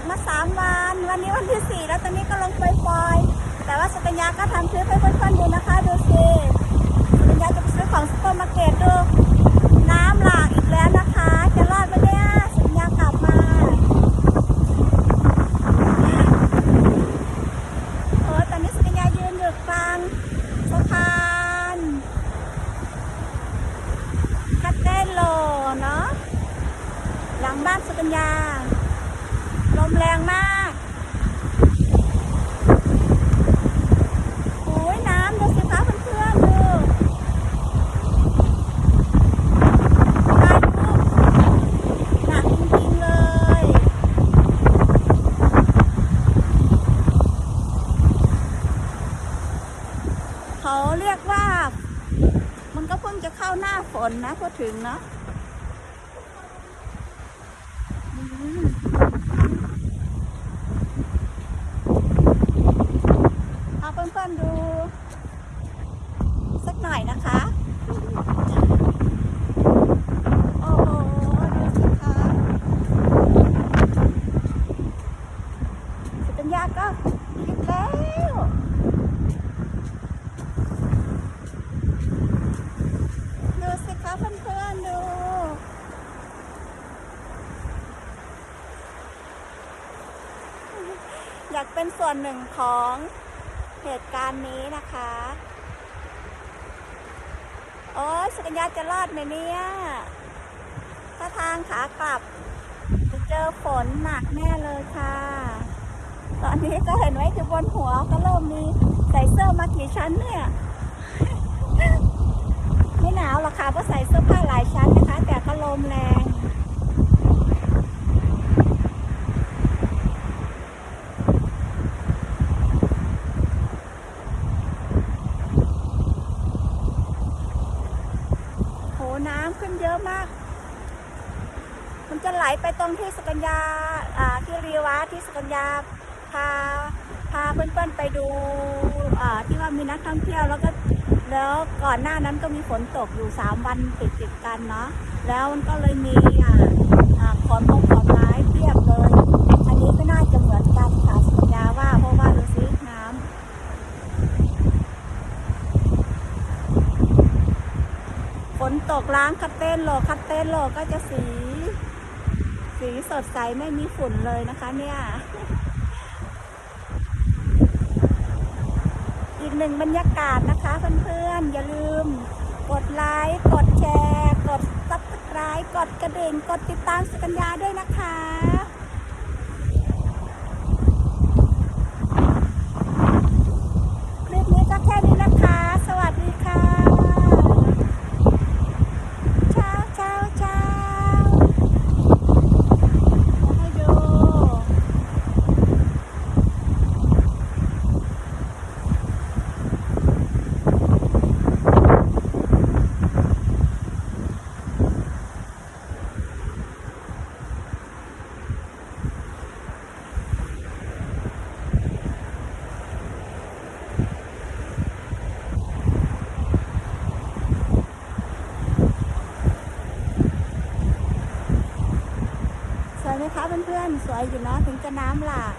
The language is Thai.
กมาสามวัน วันนี้วันที่สี่แล้วตอนนี้ก็ลงไปล่อยๆแต่ว่าสุกัญญาก็ทำคลิปให้เพื่อนๆดูนะคะดูสิสุกัญญาจะไปซื้อของซุปเปอร์มาร์เก็ตดูน้ำหลากอีกแล้วนะคะ จะรอดไหมเนี่ยสุกัญญากลับมาโอ้ตอนนี้สุกัญญายืนอยู่กลางสะพานคัตเต้นโลเนาะหลังบ้านสุกัญญา ลมแรงมากโอ้ยน้ำดูสิคะเพื่อนๆดูพายุหนักจริงๆเลย เขาเรียกว่า มันก็เพิ่งจะเข้าหน้าฝนนะพูดถึงเนาะ อืมเอาเพื่อนๆดู สักหน่อยนะคะ โอ้โห ดูสิคะสุกัญญาก็คิดแล้ว ดูสิคะเพื่อนๆดู อยากเป็นส่วนหนึ่งของเหตุการณ์นี้นะคะ โอ้ยสกัญญาจะรอดไหมเนี่ย ถ้าทางขากลับ จะเจอฝนหนักแน่เลยค่ะ ตอนนี้ก็เห็นไว้อยู่บนหัวก็เริ่มมีใส่เสื้อมากี่ชั้นเนี่ยไม่หนาวหรอกค่ะเพราะใส่เสื้อผ้าหลายชั้นนะคะ แต่ก็ลมแรง โห น้ำขึ้นเยอะมาก มันจะไหลไปตรงที่สกัญญาที่รีวะที่สกัญญาพาพาเพื่อนๆไปดูที่ว่ามีนักท่องเที่ยวแล้วก็แล้วก่อนหน้านั้นก็มีฝนตกอยู่สามวันติดติดกันเนาะแล้วมันก็เลยมีอ่าอ่าขอนมงขอนไม้เทียบเลย อันนี้ก็น่าจะเหมือนกันค่ะสกัญญาว่าเพราะว่าดูสิน้ำฝนตกล้างคัตเต้นโลคัตเต้นโลก็จะสี สีสดใสไม่มีฝุ่นเลยนะคะเนี่ย อีกหนึ่งบรรยากาศนะคะเพื่อนๆ อย่าลืม กดไลค์กดแชร์ กดซับสไครต์กดกระดิ่ง กดติดตามสกัญญาด้วยนะคะ คลิปนี้ก็แค่นี้นะคะ สวัสดีค่ะ เช้าเช้าเช้าให้ดู สวย ไหมคะเพื่อนๆ สวยอยู่เนาะถึงจะน้ำหลาก